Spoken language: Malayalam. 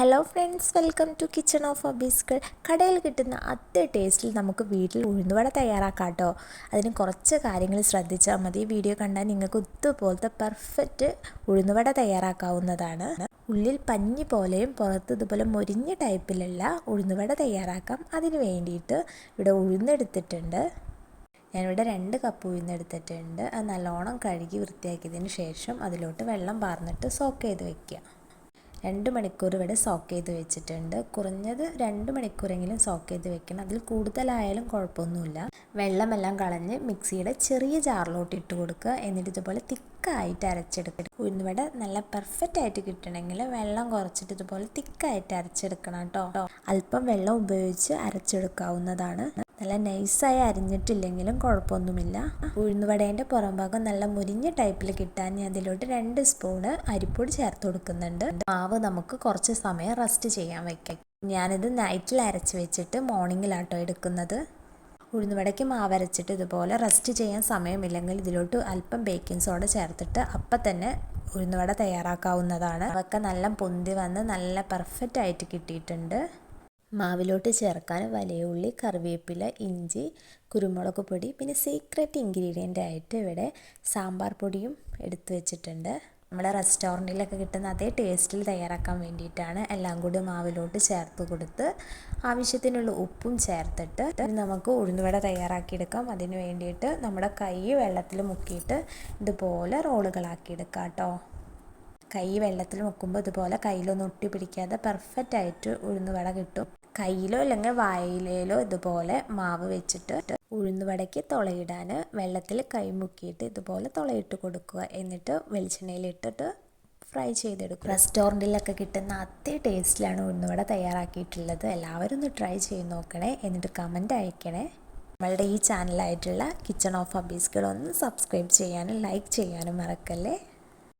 Hello friends welcome to kitchen of അബീസ്കൾ കടയിൽ കിട്ടുന്ന അതേ ടേസ്റ്റിൽ നമുക്ക് വീട്ടിൽ ഉഴുന്നുവട തയ്യാറാക്കാം കേട്ടോ അതിന് കുറച്ച് കാര്യങ്ങൾ ശ്രദ്ധിച്ചാൽ മതി. വീഡിയോ കണ്ടാൽ നിങ്ങൾക്ക് ഇതുപോലത്തെ പെർഫെക്റ്റ് ഉഴുന്നുവട തയ്യാറാക്കാവുന്നതാണ്. ഉള്ളിൽ പഞ്ഞി പോലെയും പുറത്ത് ഇതുപോലെ മൊരിഞ്ഞ ടൈപ്പിലുള്ള ഉഴുന്നുവട തയ്യാറാക്കാം. അതിന് വേണ്ടിയിട്ട് ഇവിടെ ഉഴുന്നെടുത്തിട്ടുണ്ട്. ഞാനിവിടെ രണ്ട് കപ്പ് ഉഴുന്നെടുത്തിട്ടുണ്ട്. അത് നല്ലോണം കഴുകി വൃത്തിയാക്കിയതിന് ശേഷം അതിലോട്ട് വെള്ളം പാർന്നിട്ട് സോക്ക് ചെയ്ത് വെക്കുക. രണ്ട് മണിക്കൂർ ഇവിടെ സോക്ക് ചെയ്ത് വെച്ചിട്ടുണ്ട്. കുറഞ്ഞത് രണ്ട് മണിക്കൂറെങ്കിലും സോക്ക് ചെയ്ത് വെക്കണം. അതിൽ കൂടുതലായാലും കുഴപ്പമൊന്നുമില്ല. വെള്ളമെല്ലാം കളഞ്ഞ് മിക്സിയുടെ ചെറിയ ജാറിലോട്ട് ഇട്ട് കൊടുക്കുക. എന്നിട്ട് ഇതുപോലെ തിക്കായിട്ട് അരച്ചെടുക്കുക. ഉഴുന്നുവട നല്ല പെർഫെക്റ്റ് ആയിട്ട് കിട്ടണമെങ്കിൽ വെള്ളം കുറച്ചിട്ട് ഇതുപോലെ തിക്കായിട്ട് അരച്ചെടുക്കണം കേട്ടോ. അല്പം വെള്ളം ഉപയോഗിച്ച് അരച്ചെടുക്കാവുന്നതാണ്. നല്ല നൈസായി അരിഞ്ഞിട്ടില്ലെങ്കിലും കുഴപ്പമൊന്നുമില്ല. ഉഴുന്നുവടേന്റെ പുറം ഭാഗം നല്ല മുരിഞ്ഞ ടൈപ്പിൽ കിട്ടാൻ ഞാൻ അതിലോട്ട് രണ്ട് സ്പൂണ് അരിപ്പൊടി ചേർത്ത് കൊടുക്കുന്നുണ്ട്. മാവ് നമുക്ക് കുറച്ച് സമയം റെസ്റ്റ് ചെയ്യാൻ വയ്ക്കാം ഞാനിത് നൈറ്റിൽ അരച്ച് വെച്ചിട്ട് മോർണിംഗിലാട്ടോ എടുക്കുന്നത്. ഉഴുന്നുവടയ്ക്ക് മാവ് അരച്ചിട്ട് ഇതുപോലെ റെസ്റ്റ് ചെയ്യാൻ സമയമില്ലെങ്കിൽ ഇതിലോട്ട് അല്പം ബേക്കിംഗ് സോഡ ചേർത്തിട്ട് അപ്പം തന്നെ ഉഴുന്നുവട തയ്യാറാക്കാവുന്നതാണ്. അതൊക്കെ നല്ല പൊന്തി വന്ന് നല്ല പെർഫെക്റ്റ് ആയിട്ട് കിട്ടിയിട്ടുണ്ട്. മാവിലോട്ട് ചേർക്കാൻ വലിയ ഉള്ളി കറിവേപ്പില ഇഞ്ചി കുരുമുളക് പൊടി പിന്നെ സീക്രട്ട് ഇൻഗ്രീഡിയന്റ് ആയിട്ട് ഇവിടെ സാമ്പാർ പൊടിയും എടുത്തു വെച്ചിട്ടുണ്ട്. നമ്മുടെ റെസ്റ്റോറന്റിലൊക്കെ കിട്ടുന്ന അതേ ടേസ്റ്റിൽ തയ്യാറാക്കാൻ വേണ്ടിയിട്ടാണ് എല്ലാം കൂടി മാവിലോട്ട് ചേർത്ത് കൊടുത്ത് ആവശ്യത്തിനുള്ള ഉപ്പും ചേർത്തിട്ട് നമുക്ക് ഉഴുന്നുവട തയ്യാറാക്കിയെടുക്കാം. അതിന് വേണ്ടിയിട്ട് നമ്മുടെ കൈ വെള്ളത്തിൽ മുക്കിയിട്ട് ഇതുപോലെ റോളുകളാക്കിയെടുക്കാം കേട്ടോ. കൈ വെള്ളത്തിൽ മുക്കുമ്പോൾ ഇതുപോലെ കയ്യിലൊന്നും ഒട്ടി പിടിക്കാതെ പെർഫെക്റ്റ് ആയിട്ട് ഉഴുന്നുവട കിട്ടും. കയ്യിലോ അല്ലെങ്കിൽ വായിലോ ഇതുപോലെ മാവ് വെച്ചിട്ട് ഉഴുന്ന് ഉഴുന്നുവടയ്ക്ക് തുളയിടാൻ വെള്ളത്തിൽ കൈ മുക്കിയിട്ട് ഇതുപോലെ തുളയിട്ട് കൊടുക്കുക. എന്നിട്ട് വെളിച്ചെണ്ണയിലിട്ടിട്ട് ഫ്രൈ ചെയ്തെടുക്കും റെസ്റ്റോറന്റിലൊക്കെ കിട്ടുന്ന അതേ ടേസ്റ്റിലാണ് ഉഴുന്നുവട തയ്യാറാക്കിയിട്ടുള്ളത്. എല്ലാവരും ഒന്ന് ട്രൈ ചെയ്ത് നോക്കണേ. എന്നിട്ട് കമന്റ് അയക്കണേ. നമ്മളുടെ ഈ ചാനലായിട്ടുള്ള കിച്ചൺ ഓഫ് അബീസ്കൾ ഒന്ന് സബ്സ്ക്രൈബ് ചെയ്യാനും ലൈക്ക് ചെയ്യാനും മറക്കല്ലേ?